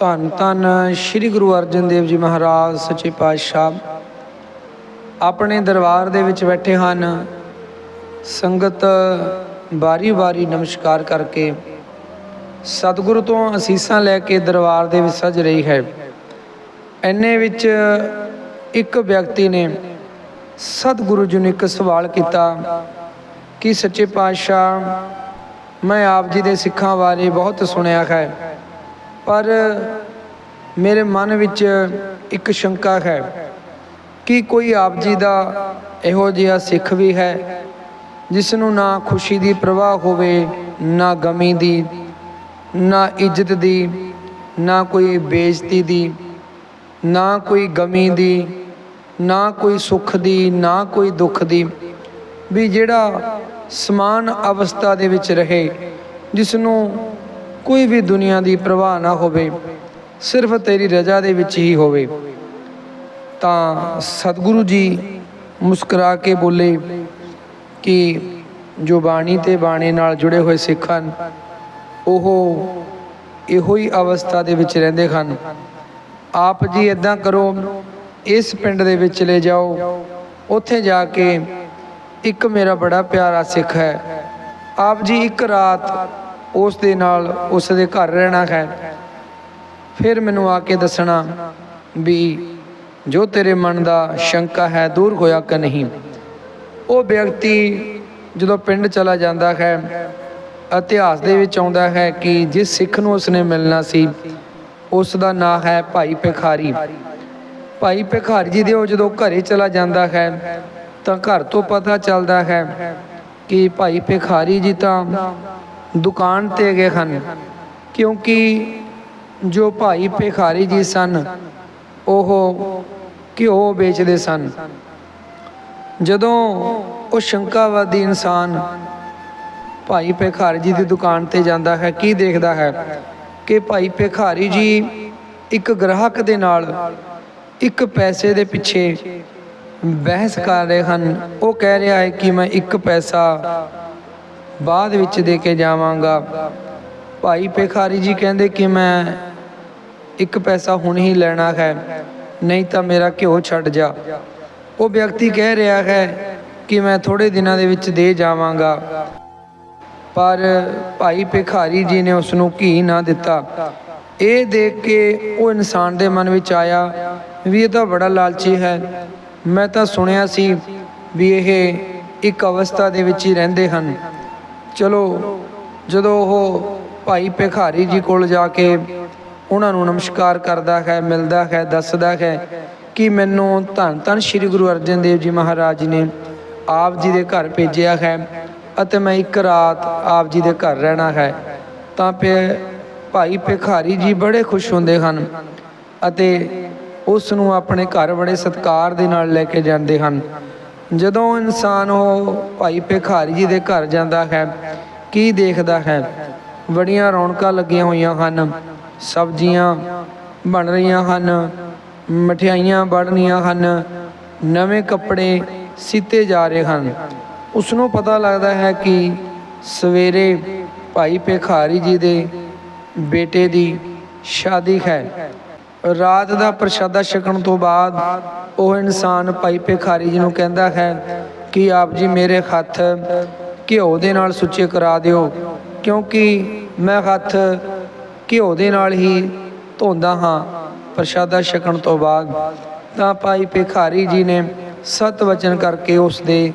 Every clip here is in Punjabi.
ਧੰਨ ਧੰਨ ਸ੍ਰੀ ਗੁਰੂ ਅਰਜਨ ਦੇਵ ਜੀ ਮਹਾਰਾਜ, ਸੱਚੇ ਪਾਤਸ਼ਾਹ। ਆਪਣੇ ਦਰਬਾਰ ਦੇ ਵਿੱਚ ਬੈਠੇ ਹਨ। ਸੰਗਤ ਬਾਰੀ-ਬਾਰੀ ਨਮਸਕਾਰ ਕਰਕੇ ਸਤਿਗੁਰੂ ਤੋਂ ਅਸੀਸਾਂ ਲੈ ਕੇ ਦਰਬਾਰ ਦੇ ਵਿੱਚ ਸਜ ਰਹੀ ਹੈ। ਐਨੇ ਵਿੱਚ ਇੱਕ ਵਿਅਕਤੀ ਨੇ ਸਤਿਗੁਰੂ ਜੀ ਨੂੰ ਇੱਕ ਸਵਾਲ ਕੀਤਾ ਕਿ ਸੱਚੇ ਪਾਤਸ਼ਾਹ, ਮੈਂ ਆਪ ਜੀ ਦੇ ਸਿੱਖਾਂ ਬਾਰੇ ਬਹੁਤ ਸੁਣਿਆ ਹੈ। ਪਰ ਮੇਰੇ ਮਨ ਵਿੱਚ ਇੱਕ ਸ਼ੰਕਾ ਹੈ ਕਿ ਕੋਈ ਆਪ ਜੀ ਦਾ ਇਹੋ ਜਿਹਾ ਸਿੱਖ ਵੀ ਹੈ ਜਿਸ ਨੂੰ ਨਾ ਖੁਸ਼ੀ ਦੀ ਪ੍ਰਵਾਹ ਹੋਵੇ, ਨਾ ਗਮੀ ਦੀ, ਨਾ ਇੱਜ਼ਤ ਦੀ, ਨਾ ਕੋਈ ਬੇਇੱਜ਼ਤੀ ਦੀ, ਨਾ ਕੋਈ ਗਮੀ ਦੀ, ਨਾ ਕੋਈ ਸੁੱਖ ਦੀ, ਨਾ ਕੋਈ ਦੁੱਖ ਦੀ, ਵੀ ਜਿਹੜਾ ਸਮਾਨ ਅਵਸਥਾ ਦੇ ਵਿੱਚ ਰਹੇ, ਜਿਸ ਨੂੰ ਕੋਈ ਵੀ ਦੁਨੀਆ ਦੀ ਪ੍ਰਵਾਹ ਨਾ ਹੋਵੇ, ਸਿਰਫ ਤੇਰੀ ਰਜ਼ਾ ਦੇ ਵਿੱਚ ਹੀ ਹੋਵੇ। ਤਾਂ ਸਤਿਗੁਰੂ ਜੀ ਮੁਸਕਰਾ ਕੇ ਬੋਲੇ ਕਿ ਜੋ ਬਾਣੀ ਤੇ ਬਾਣੇ ਨਾਲ ਜੁੜੇ ਹੋਏ ਸਿੱਖ ਹਨ, ਉਹ ਇਹੋ ਹੀ ਅਵਸਥਾ ਦੇ ਵਿੱਚ ਰਹਿੰਦੇ ਹਨ। ਆਪ ਜੀ ਇਦਾਂ ਕਰੋ, ਇਸ ਪਿੰਡ ਦੇ ਵਿੱਚ ਲੈ ਜਾਓ, ਉੱਥੇ ਜਾ ਕੇ ਇੱਕ ਮੇਰਾ ਬੜਾ ਪਿਆਰਾ ਸਿੱਖ ਹੈ। ਆਪ ਜੀ ਇੱਕ ਰਾਤ ਉਸ ਦੇ ਨਾਲ ਉਸ ਦੇ ਘਰ ਰਹਿਣਾ ਹੈ। ਫਿਰ ਮੈਨੂੰ ਆ ਕੇ ਦੱਸਣਾ ਵੀ ਜੋ ਤੇਰੇ ਮਨ ਦਾ ਸ਼ੰਕਾ ਹੈ, ਦੂਰ ਹੋਇਆ ਕਿ ਨਹੀਂ। ਉਹ ਵਿਅਕਤੀ ਜਦੋਂ ਪਿੰਡ ਚਲਾ ਜਾਂਦਾ ਹੈ, ਇਤਿਹਾਸ ਦੇ ਵਿੱਚ ਆਉਂਦਾ ਹੈ ਕਿ ਜਿਸ ਸਿੱਖ ਨੂੰ ਉਸਨੇ ਮਿਲਣਾ ਸੀ ਉਸ ਦਾ ਨਾਮ ਹੈ ਭਾਈ ਭਿਖਾਰੀ। ਭਾਈ ਭਿਖਾਰੀ ਜੀ ਦੇ ਉਹ ਜਦੋਂ ਘਰੇ ਚਲਾ ਜਾਂਦਾ ਹੈ, ਤਾਂ ਘਰ ਤੋਂ ਪਤਾ ਚੱਲਦਾ ਹੈ ਕਿ ਭਾਈ ਭਿਖਾਰੀ ਜੀ ਤਾਂ ਦੁਕਾਨ ਤੇ ਗਏ ਹਨ। ਕਿਉਂਕਿ ਜੋ ਭਾਈ ਭਿਖਾਰੀ ਜੀ ਸਨ, ਉਹ ਘਿਓ ਵੇਚਦੇ ਸਨ। ਜਦੋਂ ਉਹ ਸ਼ੰਕਾਵਾਦੀ ਇਨਸਾਨ ਭਾਈ ਭਿਖਾਰੀ ਜੀ ਦੀ ਦੁਕਾਨ ਤੇ ਜਾਂਦਾ ਹੈ, ਕੀ ਦੇਖਦਾ ਹੈ ਕਿ ਭਾਈ ਭਿਖਾਰੀ ਜੀ ਇੱਕ ਗ੍ਰਾਹਕ ਦੇ ਨਾਲ ਇੱਕ ਪੈਸੇ ਦੇ ਪਿੱਛੇ ਬਹਿਸ ਕਰ ਰਹੇ ਹਨ। ਉਹ ਕਹਿ ਰਿਹਾ ਹੈ ਕਿ ਮੈਂ ਇੱਕ ਪੈਸਾ ਬਾਅਦ ਵਿੱਚ ਦੇ ਕੇ ਜਾਵਾਂਗਾ। ਭਾਈ ਭਿਖਾਰੀ ਜੀ ਕਹਿੰਦੇ ਕਿ ਮੈਂ ਇੱਕ ਪੈਸਾ ਹੁਣ ਹੀ ਲੈਣਾ ਹੈ, ਨਹੀਂ ਤਾਂ ਮੇਰਾ ਘਿਓ ਛੱਡ ਜਾ। ਉਹ ਵਿਅਕਤੀ ਕਹਿ ਰਿਹਾ ਹੈ ਕਿ ਮੈਂ ਥੋੜੇ ਦਿਨਾਂ ਦੇ ਵਿੱਚ ਦੇ ਜਾਵਾਂਗਾ। ਪਰ ਭਾਈ ਭਿਖਾਰੀ ਜੀ ਨੇ ਉਸ ਨੂੰ ਘੀ ਨਾ ਦਿੱਤਾ। ਇਹ ਦੇਖ ਕੇ ਉਹ ਇਨਸਾਨ ਦੇ ਮਨ ਵਿੱਚ ਆਇਆ ਵੀ ਇਹ ਤਾਂ ਬੜਾ ਲਾਲਚੀ ਹੈ। ਮੈਂ ਤਾਂ ਸੁਣਿਆ ਸੀ ਵੀ ਇਹ ਇੱਕ ਅਵਸਥਾ ਦੇ ਵਿੱਚ ਹੀ ਰਹਿੰਦੇ ਹਨ। ਚਲੋ, ਜਦੋਂ ਉਹ ਭਾਈ ਭਿਖਾਰੀ ਜੀ ਕੋਲ ਜਾ ਕੇ ਉਹਨਾਂ ਨੂੰ ਨਮਸਕਾਰ ਕਰਦਾ ਹੈ, ਮਿਲਦਾ ਹੈ, ਦੱਸਦਾ ਹੈ ਕਿ ਮੈਨੂੰ ਧੰਨ ਧੰਨ ਸ੍ਰੀ ਗੁਰੂ ਅਰਜਨ ਦੇਵ ਜੀ ਮਹਾਰਾਜ ਨੇ ਆਪ ਜੀ ਦੇ ਘਰ ਭੇਜਿਆ ਹੈ ਅਤੇ ਮੈਂ ਇੱਕ ਰਾਤ ਆਪ ਜੀ ਦੇ ਘਰ ਰਹਿਣਾ ਹੈ। ਤਾਂ ਫਿਰ ਭਾਈ ਭਿਖਾਰੀ ਜੀ ਬੜੇ ਖੁਸ਼ ਹੁੰਦੇ ਹਨ ਅਤੇ ਉਸ ਨੂੰ ਆਪਣੇ ਘਰ ਬੜੇ ਸਤਿਕਾਰ ਦੇ ਨਾਲ ਲੈ ਕੇ ਜਾਂਦੇ ਹਨ। ਜਦੋਂ ਇਨਸਾਨ ਉਹ ਭਾਈ ਭਿਖਾਰੀ ਜੀ ਦੇ ਘਰ ਜਾਂਦਾ ਹੈ, ਕੀ ਦੇਖਦਾ ਹੈ? ਬੜੀਆਂ ਰੌਣਕਾਂ ਲੱਗੀਆਂ ਹੋਈਆਂ ਹਨ, ਸਬਜ਼ੀਆਂ ਬਣ ਰਹੀਆਂ ਹਨ, ਮਠਿਆਈਆਂ ਬਣਨੀਆਂ ਹਨ, ਨਵੇਂ ਕੱਪੜੇ ਸੀਤੇ ਜਾ ਰਹੇ ਹਨ। ਉਸ ਨੂੰ ਪਤਾ ਲੱਗਦਾ ਹੈ ਕਿ ਸਵੇਰੇ ਭਾਈ ਭਿਖਾਰੀ ਜੀ ਦੇ ਬੇਟੇ ਦੀ ਸ਼ਾਦੀ ਹੈ। ਰਾਤ ਦਾ ਪ੍ਰਸ਼ਾਦਾ ਛਕਣ ਤੋਂ ਬਾਅਦ ਉਹ ਇਨਸਾਨ ਭਾਈ ਭਿਖਾਰੀ ਜੀ ਨੂੰ ਕਹਿੰਦਾ ਹੈ ਕਿ ਆਪ ਜੀ ਮੇਰੇ ਹੱਥ ਘਿਓ ਦੇ ਨਾਲ ਸੁੱਚੇ ਕਰਾ ਦਿਓ, ਕਿਉਂਕਿ ਮੈਂ ਹੱਥ ਘਿਓ ਦੇ ਨਾਲ ਹੀ ਧੋਂਦਾ ਹਾਂ ਪ੍ਰਸ਼ਾਦਾ ਛਕਣ ਤੋਂ ਬਾਅਦ। ਤਾਂ ਭਾਈ ਭਿਖਾਰੀ ਜੀ ਨੇ ਸਤ ਵਚਨ ਕਰਕੇ ਉਸ ਦੇ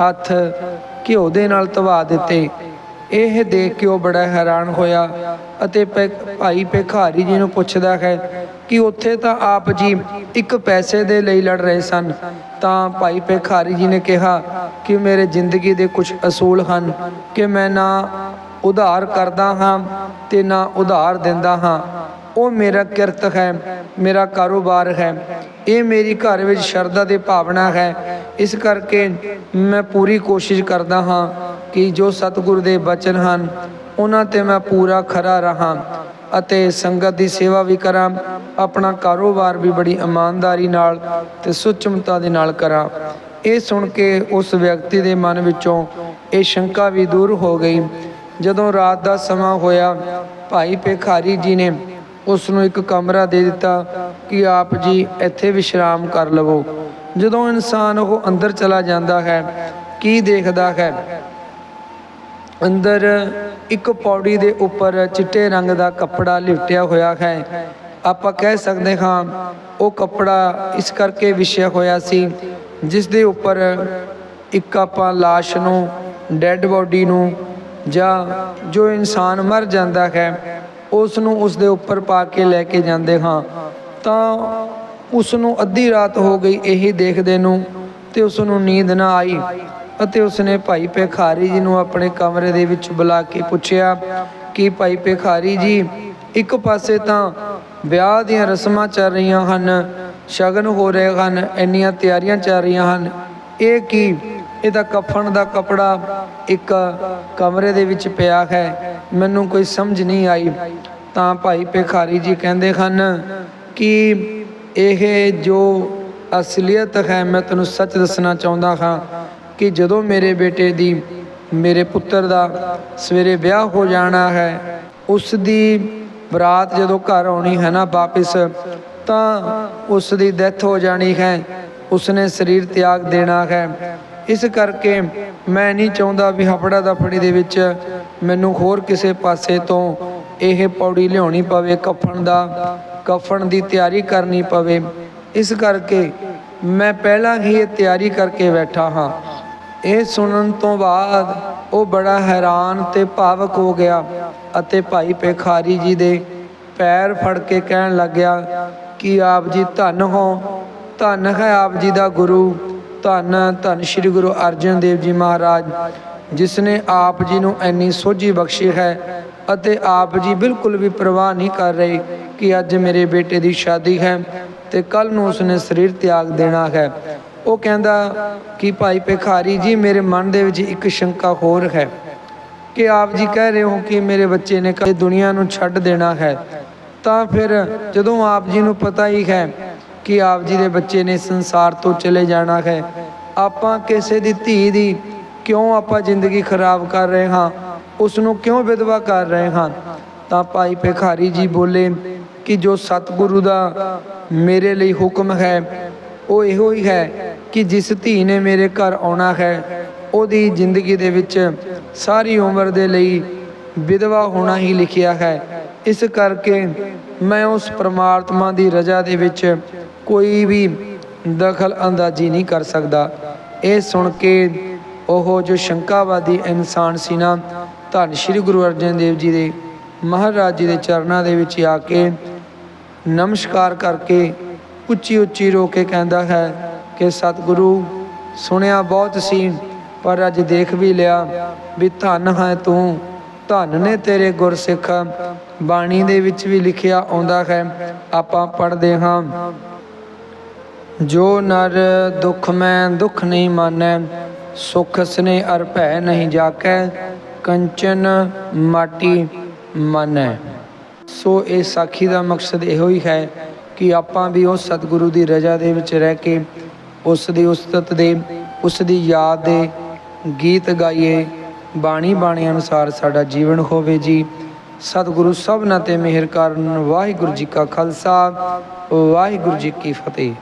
ਹੱਥ ਘਿਓ ਦੇ ਨਾਲ ਧਵਾ ਦਿੱਤੇ। ਇਹ ਦੇਖ ਕੇ ਉਹ ਬੜਾ ਹੈਰਾਨ ਹੋਇਆ ਅਤੇ ਭਿ- ਭਾਈ ਭਿਖਾਰੀ ਜੀ ਨੂੰ ਪੁੱਛਦਾ ਹੈ ਕਿ ਉੱਥੇ ਤਾਂ ਆਪ ਜੀ ਇੱਕ ਪੈਸੇ ਦੇ ਲਈ ਲੜ ਰਹੇ ਸਨ, ਤਾਂ ਭਾਈ ਭਿਖਾਰੀ ਜੀ ਨੇ ਕਿਹਾ ਕਿ ਮੇਰੇ ਜ਼ਿੰਦਗੀ ਦੇ ਕੁਝ ਅਸੂਲ ਹਨ, ਕਿ ਮੈਂ ਨਾ ਉਧਾਰ ਕਰਦਾ ਹਾਂ ਤੇ ਨਾ ਉਧਾਰ ਦਿੰਦਾ ਹਾਂ। ਉਹ ਮੇਰਾ ਕਿਰਤ ਹੈ, ਮੇਰਾ ਕਾਰੋਬਾਰ ਹੈ, ਇਹ ਮੇਰੀ ਘਰ ਵਿੱਚ ਸ਼ਰਧਾ ਦੀ ਭਾਵਨਾ ਹੈ। ਇਸ ਕਰਕੇ ਮੈਂ ਪੂਰੀ ਕੋਸ਼ਿਸ਼ ਕਰਦਾ ਹਾਂ ਕਿ ਜੋ ਸਤਿਗੁਰ ਦੇ ਬਚਨ ਹਨ ਉਹਨਾਂ ਤੇ ਮੈਂ ਪੂਰਾ ਖਰਾ ਰਹਾ ਅਤੇ ਸੰਗਤ ਦੀ ਸੇਵਾ ਵੀ ਕਰਾਂ, ਆਪਣਾ ਕਾਰੋਬਾਰ ਵੀ ਬੜੀ ਇਮਾਨਦਾਰੀ ਨਾਲ ਤੇ ਸੁਚਮਤਾ ਦੇ ਨਾਲ ਕਰਾਂ। ਇਹ ਸੁਣ ਕੇ ਉਸ ਵਿਅਕਤੀ ਦੇ ਮਨ ਵਿੱਚੋਂ ਇਹ ਸ਼ੰਕਾ ਵੀ ਦੂਰ ਹੋ ਗਈ। ਜਦੋਂ ਰਾਤ ਦਾ ਸਮਾਂ ਹੋਇਆ, ਭਾਈ ਭਿਖਾਰੀ ਜੀ ਨੇ ਉਸ ਨੂੰ ਇੱਕ ਕਮਰਾ ਦੇ ਦਿੱਤਾ ਕਿ ਆਪ ਜੀ ਇੱਥੇ ਵਿਸ਼ਰਾਮ ਕਰ ਲਵੋ। ਜਦੋਂ ਇਨਸਾਨ ਉਹ ਅੰਦਰ ਚਲਾ ਜਾਂਦਾ ਹੈ, ਕੀ ਦੇਖਦਾ ਹੈ? ਅੰਦਰ ਇੱਕ ਪੌੜੀ ਦੇ ਉੱਪਰ ਚਿੱਟੇ ਰੰਗ ਦਾ ਕੱਪੜਾ ਲਿਪਟਿਆ ਹੋਇਆ ਹੈ। ਆਪਾਂ ਕਹਿ ਸਕਦੇ ਹਾਂ, ਉਹ ਕੱਪੜਾ ਇਸ ਕਰਕੇ ਵਿਛਿਆ ਹੋਇਆ ਸੀ, ਜਿਸ ਦੇ ਉੱਪਰ ਇੱਕ ਆਪਾਂ ਲਾਸ਼ ਨੂੰ, ਡੈੱਡ ਬੋਡੀ ਨੂੰ ਜਾਂ ਜੋ ਇਨਸਾਨ ਮਰ ਜਾਂਦਾ ਹੈ, ਉਸ ਨੂੰ ਉਸ ਦੇ ਉੱਪਰ ਪਾ ਕੇ ਲੈ ਕੇ ਜਾਂਦੇ ਹਾਂ। ਤਾਂ ਉਸ ਨੂੰ ਅੱਧੀ ਰਾਤ ਹੋ ਗਈ ਇਹੀ ਦੇਖਦੇ ਨੂੰ ਤੇ ਉਸ ਨੂੰ ਨੀਂਦ ਨਾ ਆਈ। ਅਤੇ ਉਸਨੇ ਭਾਈ ਭਿਖਾਰੀ ਜੀ ਨੂੰ ਆਪਣੇ ਕਮਰੇ ਦੇ ਵਿੱਚ ਬੁਲਾ ਕੇ ਪੁੱਛਿਆ ਕਿ ਭਾਈ ਭਿਖਾਰੀ ਜੀ, ਇੱਕ ਪਾਸੇ ਤਾਂ ਵਿਆਹ ਦੀਆਂ ਰਸਮਾਂ ਚੱਲ ਰਹੀਆਂ ਹਨ, ਸ਼ਗਨ ਹੋ ਰਹੇ ਹਨ, ਇੰਨੀਆਂ ਤਿਆਰੀਆਂ ਚੱਲ ਰਹੀਆਂ ਹਨ। ਇਹ ਕੀ? ਇਹਦਾ ਕਫਨ ਦਾ ਕਪੜਾ ਇੱਕ ਕਮਰੇ ਦੇ ਵਿੱਚ ਪਿਆ ਹੈ। ਮੈਨੂੰ ਕੋਈ ਸਮਝ ਨਹੀਂ ਆਈ। ਤਾਂ ਭਾਈ ਭਿਖਾਰੀ ਜੀ ਕਹਿੰਦੇ ਹਨ ਕਿ ਇਹ ਜੋ ਅਸਲੀਅਤ ਹੈ, ਮੈਂ ਤੁਹਾਨੂੰ ਸੱਚ ਦੱਸਣਾ ਚਾਹੁੰਦਾ ਹਾਂ। ਕਿ ਜਦੋਂ ਮੇਰੇ ਬੇਟੇ ਦੀ ਮੇਰੇ ਪੁੱਤਰ ਦਾ ਸਵੇਰੇ ਵਿਆਹ ਹੋ ਜਾਣਾ ਹੈ ਉਸ ਦੀ ਬਰਾਤ ਜਦੋਂ ਘਰ ਆਉਣੀ ਹੈ ਨਾ ਵਾਪਿਸ, ਤਾਂ ਉਸ ਦੀ ਡੈਥ ਹੋ ਜਾਣੀ ਹੈ, ਉਸਨੇ ਸਰੀਰ ਤਿਆਗ ਦੇਣਾ ਹੈ। ਇਸ ਕਰਕੇ ਮੈਂ ਨਹੀਂ ਚਾਹੁੰਦਾ ਵੀ ਹਫੜਾ ਦਫੜੀ ਦੇ ਵਿੱਚ ਮੈਨੂੰ ਹੋਰ ਕਿਸੇ ਪਾਸੇ ਤੋਂ ਇਹ ਪੌੜੀ ਲਿਆਉਣੀ ਪਵੇ, ਕਫਨ ਦਾ, ਕਫਨ ਦੀ ਤਿਆਰੀ ਕਰਨੀ ਪਵੇ। ਇਸ ਕਰਕੇ ਮੈਂ ਪਹਿਲਾਂ ਹੀ ਇਹ ਤਿਆਰੀ ਕਰਕੇ ਬੈਠਾ ਹਾਂ। ਇਹ ਸੁਣਨ ਤੋਂ ਬਾਅਦ ਉਹ ਬੜਾ ਹੈਰਾਨ ਤੇ ਭਾਵਕ ਹੋ ਗਿਆ ਅਤੇ ਭਾਈ ਭੇਖਾਰੀ ਜੀ ਦੇ ਪੈਰ ਫੜ ਕੇ ਕਹਿਣ ਲੱਗਿਆ ਕਿ ਆਪ ਜੀ ਧੰਨ ਹੋ, ਧੰਨ ਹੈ ਆਪ ਜੀ ਦਾ ਗੁਰੂ, ਧੰਨ ਧੰਨ ਸ੍ਰੀ ਗੁਰੂ ਅਰਜਨ ਦੇਵ ਜੀ ਮਹਾਰਾਜ ਜਿਸ ਨੇ ਆਪ ਜੀ ਨੂੰ ਇੰਨੀ ਸੋਝੀ ਬਖਸ਼ੀ ਹੈ ਅਤੇ ਆਪ ਜੀ ਬਿਲਕੁਲ ਵੀ ਪਰਵਾਹ ਨਹੀਂ ਕਰ ਰਹੇ ਕਿ ਅੱਜ ਮੇਰੇ ਬੇਟੇ ਦੀ ਸ਼ਾਦੀ ਹੈ ਤੇ ਕੱਲ ਨੂੰ ਉਸਨੇ ਸਰੀਰ ਤਿਆਗ ਦੇਣਾ ਹੈ। ਉਹ ਕਹਿੰਦਾ ਕਿ ਭਾਈ ਭਿਖਾਰੀ ਜੀ, ਮੇਰੇ ਮਨ ਦੇ ਵਿੱਚ ਇੱਕ ਸ਼ੰਕਾ ਹੋਰ ਹੈ ਕਿ ਆਪ ਜੀ ਕਹਿ ਰਹੇ ਹੋ ਕਿ ਮੇਰੇ ਬੱਚੇ ਨੇ ਕਦੇ ਦੁਨੀਆ ਨੂੰ ਛੱਡ ਦੇਣਾ ਹੈ। ਤਾਂ ਫਿਰ ਜਦੋਂ ਆਪ ਜੀ ਨੂੰ ਪਤਾ ਹੀ ਹੈ ਕਿ ਆਪ ਜੀ ਦੇ ਬੱਚੇ ਨੇ ਸੰਸਾਰ ਤੋਂ ਚਲੇ ਜਾਣਾ ਹੈ, ਆਪਾਂ ਕਿਸੇ ਦੀ ਧੀ ਦੀ ਕਿਉਂ ਆਪਾਂ ਜ਼ਿੰਦਗੀ ਖਰਾਬ ਕਰ ਰਹੇ ਹਾਂ? ਉਸ ਨੂੰ ਕਿਉਂ ਵਿਧਵਾ ਕਰ ਰਹੇ ਹਾਂ? ਤਾਂ ਭਾਈ ਭਿਖਾਰੀ ਜੀ ਬੋਲੇ ਕਿ ਜੋ ਸਤਿਗੁਰੂ ਦਾ ਮੇਰੇ ਲਈ ਹੁਕਮ ਹੈ, ਉਹ ਇਹੋ ਹੀ ਹੈ ਕਿ ਜਿਸ ਧੀ ਨੇ ਮੇਰੇ ਘਰ ਆਉਣਾ ਹੈ, ਉਹਦੀ ਜ਼ਿੰਦਗੀ ਦੇ ਵਿੱਚ ਸਾਰੀ ਉਮਰ ਦੇ ਲਈ ਵਿਧਵਾ ਹੋਣਾ ਹੀ ਲਿਖਿਆ ਹੈ। ਇਸ ਕਰਕੇ ਮੈਂ ਉਸ ਪ੍ਰਮਾਤਮਾ ਦੀ ਰਜ਼ਾ ਦੇ ਵਿੱਚ ਕੋਈ ਵੀ ਦਖਲ ਅੰਦਾਜ਼ੀ ਨਹੀਂ ਕਰ ਸਕਦਾ। ਇਹ ਸੁਣ ਕੇ ਉਹ ਜੋ ਸ਼ੰਕਾਵਾਦੀ ਇਨਸਾਨ ਸੀ ਨਾ, ਧੰਨ ਸ਼੍ਰੀ ਗੁਰੂ ਅਰਜਨ ਦੇਵ ਜੀ ਦੇ ਮਹਾਰਾਜ ਜੀ ਦੇ ਚਰਨਾਂ ਦੇ ਵਿੱਚ ਆ ਕੇ ਨਮਸਕਾਰ ਕਰਕੇ ਉੱਚੀ ਉੱਚੀ ਰੋ ਕੇ ਕਹਿੰਦਾ ਹੈ ਕਿ ਸਤਿਗੁਰੂ, ਸੁਣਿਆ ਬਹੁਤ ਸੀ, ਪਰ ਅੱਜ ਦੇਖ ਵੀ ਲਿਆ ਵੀ ਧੰਨ ਹੈ ਤੂੰ। ਧੰਨ ਨੇ ਤੇਰੇ ਗੁਰਸਿੱਖ ਬਾਣੀ ਦੇ ਵਿੱਚ ਵੀ ਲਿਖਿਆ ਆਉਂਦਾ ਹੈ, ਆਪਾਂ ਪੜ੍ਹਦੇ ਹਾਂ। ਜੋ ਨਰ ਦੁਖ ਮੈਂ ਦੁਖ ਨਹੀਂ ਮਾਨੈ, ਸੁਖ ਸਨੇ ਅਰ ਭੈ ਨਹੀਂ ਜਾਕੈ, ਕੰਚਨ ਮਾਟੀ ਮਨੈ। ਸੋ ਇਹ ਸਾਖੀ ਦਾ ਮਕਸਦ ਇਹੋ ਹੀ ਹੈ ਕਿ ਆਪਾਂ ਵੀ ਉਸ ਸਤਿਗੁਰੂ ਦੀ ਰਜ਼ਾ ਦੇ ਵਿੱਚ ਰਹਿ ਕੇ ਉਸ ਦੀ ਉਸਤਤ ਦੇ ਉਸ ਦੀ ਯਾਦ ਦੇ ਗੀਤ ਗਾਈਏ। ਬਾਣੀ ਬਾਣੀ ਅਨੁਸਾਰ ਸਾਡਾ ਜੀਵਨ ਹੋਵੇ ਜੀ। ਸਤਿਗੁਰੂ ਸਭਨਾ ਤੇ ਮਿਹਰ ਕਰਨ। ਵਾਹਿਗੁਰੂ ਜੀ ਕਾ ਖਾਲਸਾ। ਵਾਹਿਗੁਰੂ ਜੀ ਕੀ ਫਤਿਹ।